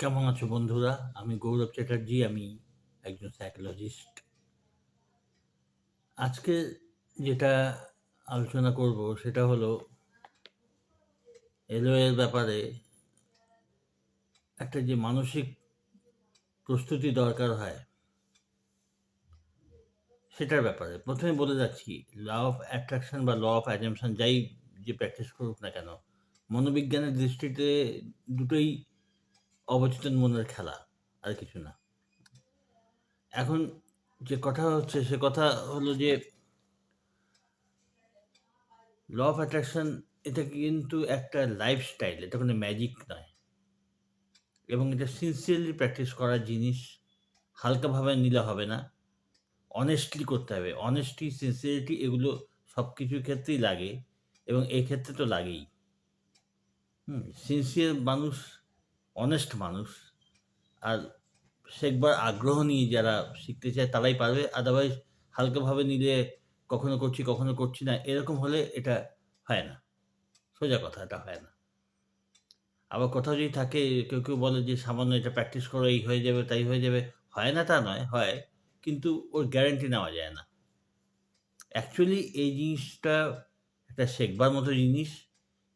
কেমন আছো বন্ধুরা? আমি গৌরব চ্যাটার্জি। আমি একজন সাইকোলজিস্ট। আজকে যেটা আলোচনা করব সেটা হলো এলওএর ব্যাপারে একটা যে মানসিক প্রস্তুতি দরকার হয় সেটার ব্যাপারে। প্রথমে বলে যাচ্ছি ল অফ অ্যাট্রাকশন বা ল অফ অ্যাজাম্পশন যাই যে প্র্যাকটিস করুক না কেন, মনোবিজ্ঞানের দৃষ্টিতে দুটোই অবচেতন মনের খেলা, আর কিছু না। এখন যে কথা হচ্ছে সে কথা হলো যে ল অফ অ্যাট্রাকশন এটা কিন্তু একটা লাইফস্টাইল, এটা কোনো ম্যাজিক নয়। এবং এটা সিনসিয়ারলি প্র্যাকটিস করার জিনিস। হালকাভাবে নিলে হবে না। অনেস্টলি করতে হবে। অনেস্টি, সিনসিয়ারিটি এগুলো সবকিছুর ক্ষেত্রেই লাগে এবং এই ক্ষেত্রে তো লাগেই। হুম? সিনসিয়ার মানুষ, অনেস্ট মানুষ আর শেখবার আগ্রহ নিয়ে যারা শিখতে চায় তারাই পারবে। আদারওয়াইজ হালকাভাবে নিলে কখনো করছি, কখনো করছি না এরকম হলে এটা হয় না। সোজা কথা এটা হয় না। আবার কোথাও যদি থাকে কেউ, কেউ বলে যে সামান্য এটা প্র্যাকটিস করো এই হয়ে যাবে, তাই হয়ে যাবে। হয় না তা নয়, হয়। কিন্তু ওর গ্যারেন্টি নেওয়া যায় না। অ্যাকচুয়ালি এই জিনিসটা একটা শেখবার মতো জিনিস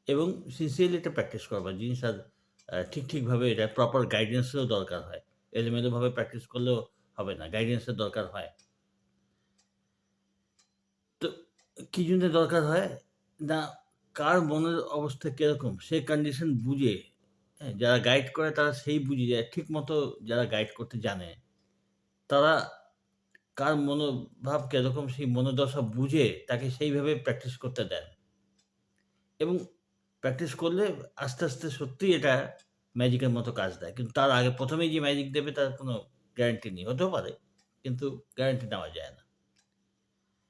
এবং সিনসিয়ারলি এটা প্র্যাকটিস করবার জিনিস আর ঠিক, ঠিকভাবে এটা প্রপার গাইডেন্সেরও দরকার হয়। এলোমেলোভাবে প্র্যাকটিস করলেও হবে না। গাইডেন্সের দরকার হয়। তো কি জন্য দরকার হয়? না কার মনের অবস্থা কীরকম সে কন্ডিশন বুঝে, হ্যাঁ? যারা গাইড করে তারা সেই বুঝে যায় ঠিক মতো যারা গাইড করতে জানে, তারা কার মনোভাব কীরকম সেই মনোদশা বুঝে তাকে সেইভাবে প্র্যাকটিস করতে দেন। এবং প্র্যাকটিস করলে আস্তে, আস্তে সত্যিই এটা ম্যাজিকের মতো কাজ দেয়। কিন্তু তার আগে ১ম এই যে ম্যাজিক দেবে তার কোনো গ্যারান্টি নেই। হতেও পারে। কিন্তু গ্যারান্টি নেওয়া যায় না।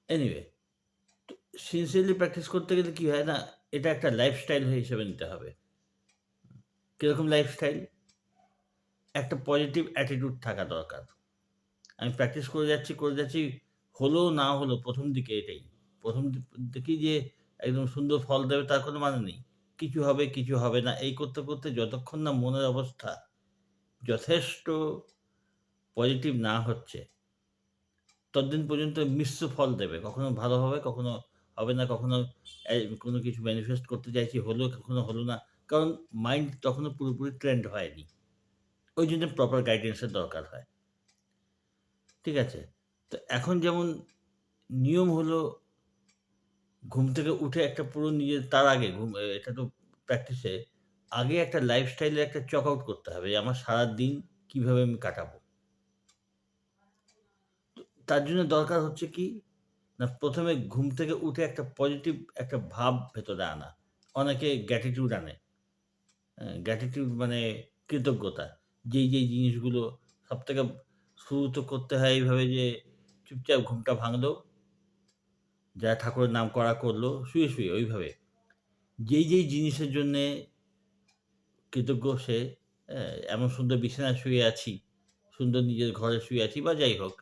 এনিওয়ে সিনসিয়ারলি প্র্যাকটিস করতে গেলে কি হয় না, এটা একটা লাইফস্টাইল হিসেবে নিতে হবে। কীরকম লাইফস্টাইল? একটা পজিটিভ অ্যাটিটিউড থাকা দরকার। আমি প্র্যাকটিস করে যাচ্ছি, করে যাচ্ছি, হলো না হলো প্রথম দিকে এটাই। ১ম দি দিকেই যে একদম সুন্দর ফল দেবে তার কোনো মানে নেই। কিছু হবে, কিছু হবে না। এই করতে, করতে যতক্ষণ না মনের অবস্থা যথেষ্ট পজিটিভ না হচ্ছে, ততদিন পর্যন্ত মিশ্র ফল দেবে। কখনো ভালো হবে, কখনো হবে না, কখনো কোনো কিছু ম্যানিফেস্ট করতে চাইছি হলো, কখনো হলো না। কারণ মাইন্ড তখনও পুরোপুরি ট্রেন্ড হয়নি। ওইজন্য প্রপার গাইডেন্সের দরকার হয়। ঠিক আছে? তো এখন যেমন নিয়ম হলো ঘুম থেকে উঠে একটা পুরো নিজের তার আগে ঘুম এটা তো প্র্যাকটিসে আগে একটা লাইফস্টাইলের একটা চক আউট করতে হবে। আমার সারাদিন কীভাবে আমি কাটাবো। তার জন্য দরকার হচ্ছে কি? না প্রথমে ঘুম থেকে উঠে একটা পজিটিভ একটা ভাব ভেতরে আনা। অনেকে গ্যাটিটিউড আনে। গ্যাটিটিউড মানে কৃতজ্ঞতা। যেই, যেই জিনিসগুলো সবথেকে শুরু তো করতে হয় এইভাবে যে চুপচাপ ঘুমটা ভাঙলো। যা ঠাকুরের নাম করা করল শুয়ে, শুয়ে ওইভাবে। যেই, যেই জিনিসের জন্যে কৃতজ্ঞ সে? এমন সুন্দর বিছানায় শুয়ে আছি, সুন্দর নিজের ঘরে শুয়ে আছি বা যাই হোক।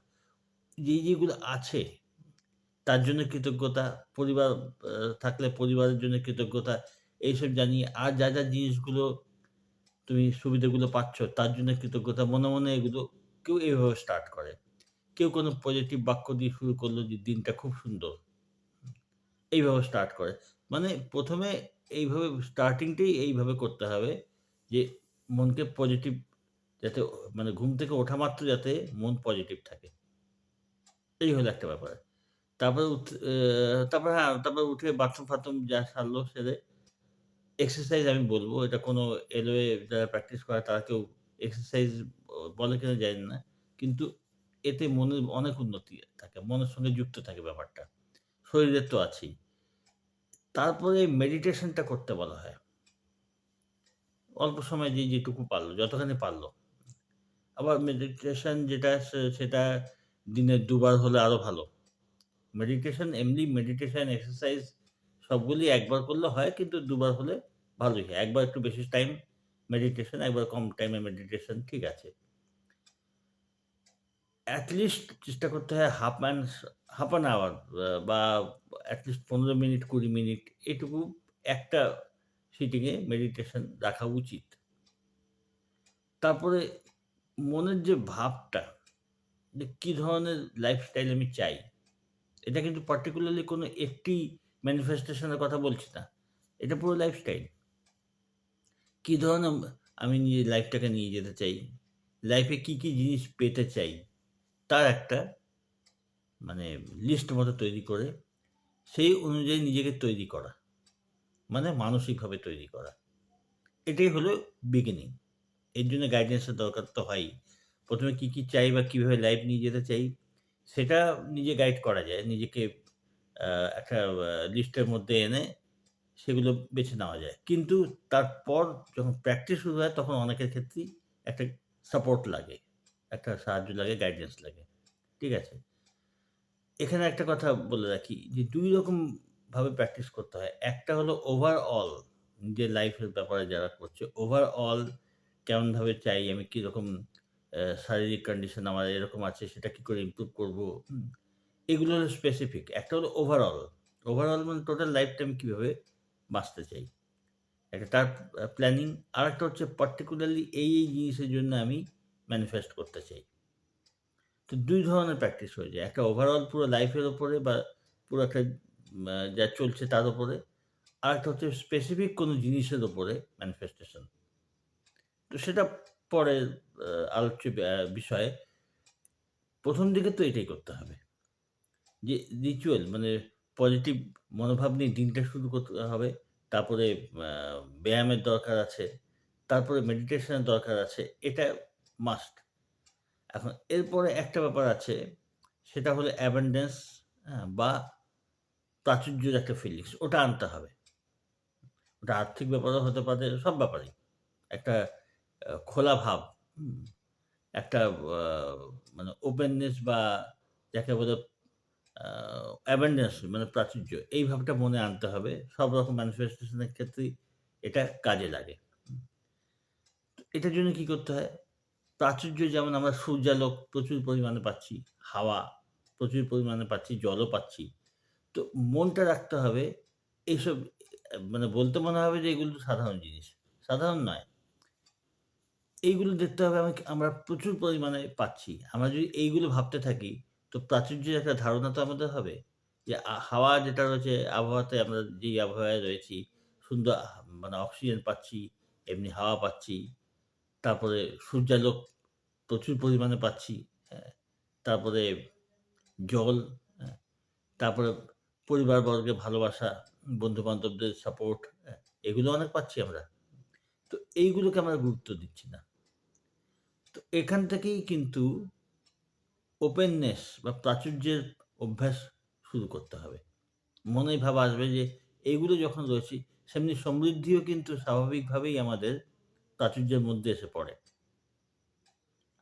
যেই, যেইগুলো আছে তার জন্য কৃতজ্ঞতা, পরিবার থাকলে পরিবারের জন্য কৃতজ্ঞতা এইসব জানিয়ে আর যা, যা জিনিসগুলো তুমি সুবিধাগুলো পাচ্ছ তার জন্য কৃতজ্ঞতা মনে, মনে এগুলো কেউ এভাবে স্টার্ট করে। কেউ কোনো পজিটিভ বাক্য দিয়ে শুরু করল যে দিনটা খুব সুন্দর। এইভাবে স্টার্ট করে। মানে প্রথমে এইভাবে স্টার্টিংটাই এইভাবে করতে হবে যে মনকে পজিটিভ যাতে মানে ঘুম থেকে ওঠা মাত্র যাতে মন পজিটিভ থাকে। এই হলো একটা ব্যাপার। তারপরে তারপরে হ্যাঁ, তারপরে উঠে বাথরুম-ফাথরুম যা সারলো সেরে এক্সারসাইজ আমি বলব এটা কোনো এলোয়ে যারা প্র্যাকটিস করে তারা কেউ এক্সারসাইজ বলে কিনা জানি না। কিন্তু এতে মনের অনেক উন্নতি থাকে। মনের সঙ্গে যুক্ত থাকে ব্যাপারটা। শরীরের তো আছেই। তারপরে মেডিটেশনটা করতে বলা হয়। অল্প সময় যে যেটুকু পারল, যতখানি পারল। আবার মেডিটেশন যেটা সেটা দিনে দুবার হলে আরও ভালো। মেডিটেশন এমনি মেডিটেশন, এক্সারসাইজ সবগুলি একবার করলে হয় কিন্তু দুবার হলে ভালোই হয়। একবার একটু বেশি টাইম মেডিটেশন, একবার কম টাইমে মেডিটেশন ঠিক আছে। এট লিস্ট চেষ্টা করতে হয় half an half an hour বা অ্যাটলিস্ট পনেরো মিনিট ২০ মিনিট এটুকু একটা সিটিংয়ে মেডিটেশন রাখা উচিত। তারপরে মনের যে ভাবটা যে কী ধরনের লাইফস্টাইল আমি চাই, এটা কিন্তু পার্টিকুলারলি কোনো একটি ম্যানিফেস্টেশন এর কথা বলছি না। এটা পুরো লাইফস্টাইল। কী ধরনের আমি নিজের লাইফটাকে নিয়ে যেতে চাই, লাইফে কী, কী জিনিস পেতে চাই, তার একটা মানে লিস্ট মতো তৈরি করে সেই অনুযায়ী নিজেকে তৈরি করা। মানে মানসিকভাবে তৈরি করা। এটাই হলো বিগিনিং। এর জন্য গাইডেন্সের দরকার তো হয়ই। ১ম এ কী, কী চাই বা কীভাবে লাইফ নিয়ে যেতে চাই, সেটা নিজে গাইড করা যায়। নিজেকে একটা লিস্টের মধ্যে এনে সেগুলো বেছে নেওয়া যায়। কিন্তু তারপর যখন প্র্যাকটিস শুরু হয় তখন অনেকের ক্ষেত্রেই একটা সাপোর্ট লাগে। একটা সাহায্য লাগে, গাইডেন্স লাগে। ঠিক আছে? এখানে একটা কথা বলে রাখি যে ২ রকমভাবে প্র্যাকটিস করতে হয়। একটা হলো ওভারঅল যে লাইফের ব্যাপারে যারা করছে, ওভারঅল কেমনভাবে চাই, আমি কীরকম শারীরিক কন্ডিশন আমার এরকম আছে, সেটা কী করে ইমপ্রুভ করব, এগুলো হলো স্পেসিফিক। একটা হলো ওভারঅল। ওভারঅল মানে টোটাল লাইফটা আমি কীভাবে বাঁচতে চাই। একটা তার প্ল্যানিং আর একটা হচ্ছে পার্টিকুলারলি এই, এই জিনিসের জন্য আমি ম্যানিফেস্ট করতে চাই। তো দুই ধরনের প্র্যাকটিস হয়ে যায়। একটা ওভারঅল পুরো লাইফের ওপরে বা পুরো একটা যা চলছে তার ওপরে আর আরেকটা হচ্ছে স্পেসিফিক কোনো জিনিসের ওপরে ম্যানিফেস্টেশন। তো সেটা পরের আলোচ্য বিষয়ে প্রথম দিকে তো এটাই করতে হবে। যে রিচুয়াল মানে পজিটিভ মনোভাব নিয়ে দিনটা শুরু করতে হবে। তারপরে ব্যায়ামের দরকার আছে। তারপরে মেডিটেশন এর দরকার আছে। এটা মাস্ট। এখন এরপরে একটা ব্যাপার আছে, সেটা হলো অ্যাবান্ডেন্স? বা প্রাচুর্যের একটা ফিলিংস। ওটা আনতে হবে। ওটা আর্থিক ব্যাপারও হতে পারে, সব ব্যাপারেই। একটা খোলা ভাব? একটা মানে ওপেননেস বা যাকে বলে অ্যাবান্ডেন্স মানে প্রাচুর্য। এই ভাবটা মনে আনতে হবে। সব রকম ম্যানিফেস্টেশন এর ক্ষেত্রেই এটা কাজে লাগে। এটার জন্য কি করতে হয়? প্রাচুর্য যেমন আমরা সূর্যালোক প্রচুর পরিমাণে পাচ্ছি, হাওয়া প্রচুর পরিমাণে পাচ্ছি, জলও পাচ্ছি। তো মনটা রাখতে হবে এইসব মানে বলতে মনে হবে যে এগুলো সাধারণ জিনিস। সাধারণ নয়। এইগুলো দেখতে হবে আমি আমরা প্রচুর পরিমাণে পাচ্ছি। আমরা যদি এইগুলো ভাবতে থাকি, তো প্রাচুর্যের একটা ধারণা তো আমাদের হবে। যে হাওয়া যেটা রয়েছে আবহাওয়াতে আমরা যেই আবহাওয়ায় রয়েছি, সুন্দর মানে অক্সিজেন পাচ্ছি, এমনি হাওয়া পাচ্ছি। তারপরে সূর্যালোক প্রচুর পরিমাণে পাচ্ছি। হ্যাঁ? তারপরে জল, হ্যাঁ? তারপরে পরিবারবর্গের ভালোবাসা, বন্ধু-বান্ধবদের সাপোর্ট, হ্যাঁ? এগুলো অনেক পাচ্ছি আমরা। তো এইগুলোকে আমরা গুরুত্ব দিচ্ছি না। তো এখান থেকেই কিন্তু ওপেননেস বা প্রাচুর্যের অভ্যাস শুরু করতে হবে। মনে ভাব আসবে যে এইগুলো যখন রয়েছে, সেমনি সমৃদ্ধিও কিন্তু স্বাভাবিকভাবেই আমাদের প্রাচুর্যের মধ্যে এসে পড়ে।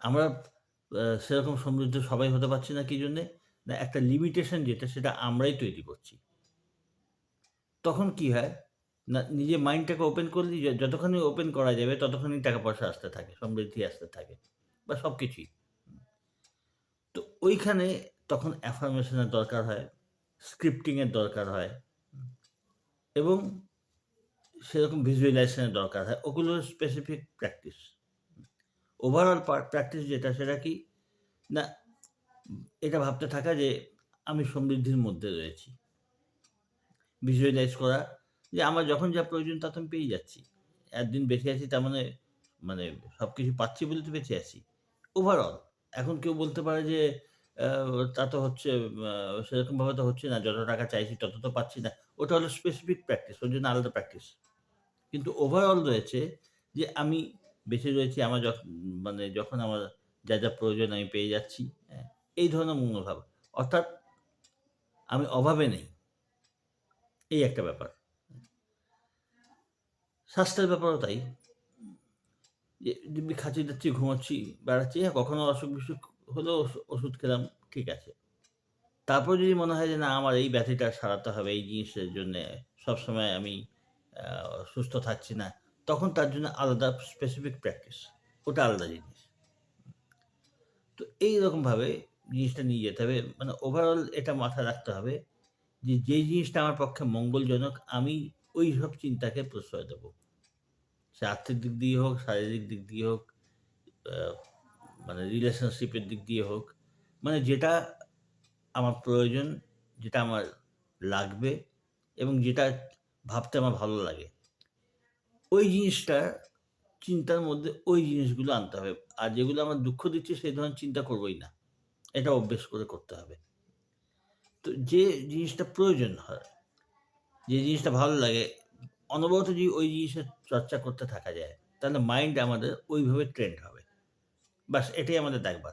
আমরা সেরকম সমৃদ্ধ সবাই হতে পারছি না কি জন্যে? না একটা লিমিটেশন যেটা সেটা আমরাই তৈরি করছি। তখন কি হয়? না নিজের মাইন্ডটাকে ওপেন করলেই য যতখানি ওপেন করা যাবে ততখানি টাকা-পয়সা আসতে থাকে, সমৃদ্ধি আসতে থাকে বা সব কিছুই তো ওইখানে তখন অ্যাফার্মেশন এর দরকার হয়, স্ক্রিপ্টিংয়ের দরকার হয়। এবং সেরকম ভিজুয়ালাইজেশন এর দরকার হয়। ওগুলো স্পেসিফিক প্র্যাকটিস। ওভারঅল প্র্যাকটিস যেটা সেটা কি? না এটা ভাবতে থাকা যে আমি সমৃদ্ধির মধ্যে রয়েছি। ভিজুয়ালাইজ করা যে আমার যখন যা প্রয়োজন তা তো আমি পেয়ে যাচ্ছি। একদিন বেঁচে আছি তার মানে, মানে সব কিছু পাচ্ছি বলে তো বেঁচে আছি। ওভারঅল। এখন কেউ বলতে পারে যে তা তো হচ্ছে সেরকমভাবে তো হচ্ছে না। যত টাকা চাইছি তত তো পাচ্ছি না। ওটা হলো স্পেসিফিক প্র্যাকটিস। ওর জন্য আলাদা প্র্যাকটিস। কিন্তু ওভারঅল রয়েছে যে আমি বেঁচে রয়েছি আমার যখ মানে যখন আমার যা, যা প্রয়োজন আমি পেয়ে যাচ্ছি। হ্যাঁ? এই ধরনের মনোভাব। অর্থাৎ আমি অভাবে নেই। এই একটা ব্যাপার। স্বাস্থ্যের ব্যাপারও তাই। যে খাচ্ছি দাচ্ছি, ঘুমাচ্ছি, বেড়াচ্ছি, হ্যাঁ কখনো অসুখ-বিসুখ হলেও ওষুধ খেলাম, ঠিক আছে। তারপর যদি মনে হয় যে না আমার এই ব্যাধিটা সারাতে হবে এই জিনিসের জন্যে সবসময় আমি সুস্থ থাকছি না, তখন তার জন্য আলাদা স্পেসিফিক প্র্যাকটিস। ওটা আলাদা জিনিস। তো এইরকমভাবে জিনিসটা নিয়ে যেতে হবে। মানে ওভারঅল এটা মাথায় রাখতে হবে যে, যেই জিনিসটা আমার পক্ষে মঙ্গলজনক আমি ওই সব চিন্তাকে প্রশ্রয় দেবো সে আর্থিক দিক দিয়ে হোক, শারীরিক দিক দিয়ে হোক, মানে রিলেশনশিপের দিক দিয়ে হোক, মানে যেটা আমার প্রয়োজন, যেটা আমার লাগবে এবং যেটা ভাবতে আমার ভালো লাগে। ওই জিনিসটা চিন্তার মধ্যে ওই জিনিসগুলো আনতে হবে। আর যেগুলো আমার দুঃখ দিচ্ছে সেই ধরনের চিন্তা করবই না। এটা অভ্যেস করে করতে হবে। তো যে জিনিসটা প্রয়োজন হয়, যে জিনিসটা ভালো লাগে, অনবরত যদি ওই জিনিসের চর্চা করতে থাকা যায়, তাহলে মাইন্ড আমাদের ওইভাবে ট্রেন্ড হবে। ব্যাস এটাই আমাদের দেখবার।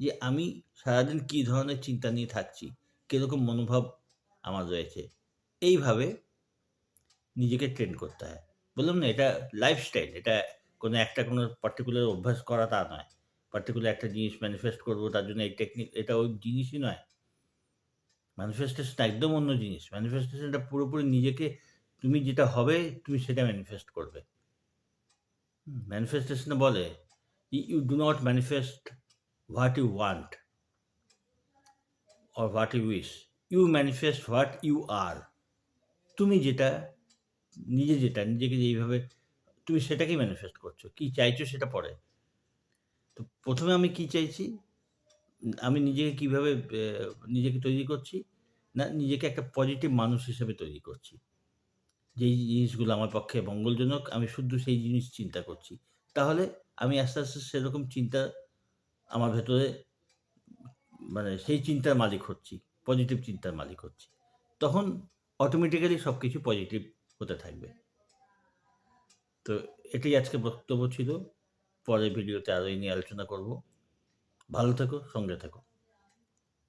যে আমি সারাদিন কী ধরনের চিন্তা নিয়ে থাকছি, কীরকম মনোভাব আমার রয়েছে। এইভাবে নিজেকে ট্রেন করতে হয়। বললাম না এটা লাইফস্টাইল। এটা কোনো একটা কোনো পার্টিকুলার অভ্যাস করা তা নয়। পার্টিকুলার একটা জিনিস ম্যানিফেস্ট করব তার জন্য এই টেকনিক এটা ওই জিনিসই নয়। ম্যানিফেস্টেশন একদম অন্য জিনিস। ম্যানিফেস্টেশনটা পুরোপুরি নিজেকে তুমি যেটা হবে তুমি সেটা ম্যানিফেস্ট করবে। ম্যানিফেস্টেশনে বলে you do not manifest what you want or what you wish. You manifest what you are. তুমি যেটা নিজে যেটা নিজেকে যেইভাবে তুমি সেটাকেই ম্যানিফেস্ট করছ। কি চাইছো সেটা পরে। তো প্রথমে আমি কি চাইছি? আমি নিজেকে কীভাবে নিজেকে তৈরি করছি? না নিজেকে একটা পজিটিভ মানুষ হিসেবে তৈরি করছি। যেই জিনিসগুলো আমার পক্ষে মঙ্গলজনক আমি শুধু সেই জিনিস চিন্তা করছি। তাহলে আমি আস্তে, আস্তে সেরকম চিন্তা আমার ভেতরে মানে সেই চিন্তার মালিক হচ্ছি। পজিটিভ চিন্তার মালিক হচ্ছি। তখন অটোমেটিক্যালি সব কিছু পজিটিভ হতে থাকবে। তো এটাই আজকে বক্তব্য ছিল। পরের ভিডিওতে আরও এই নিয়ে আলোচনা করব। ভালো থেকো, সঙ্গে থেকো।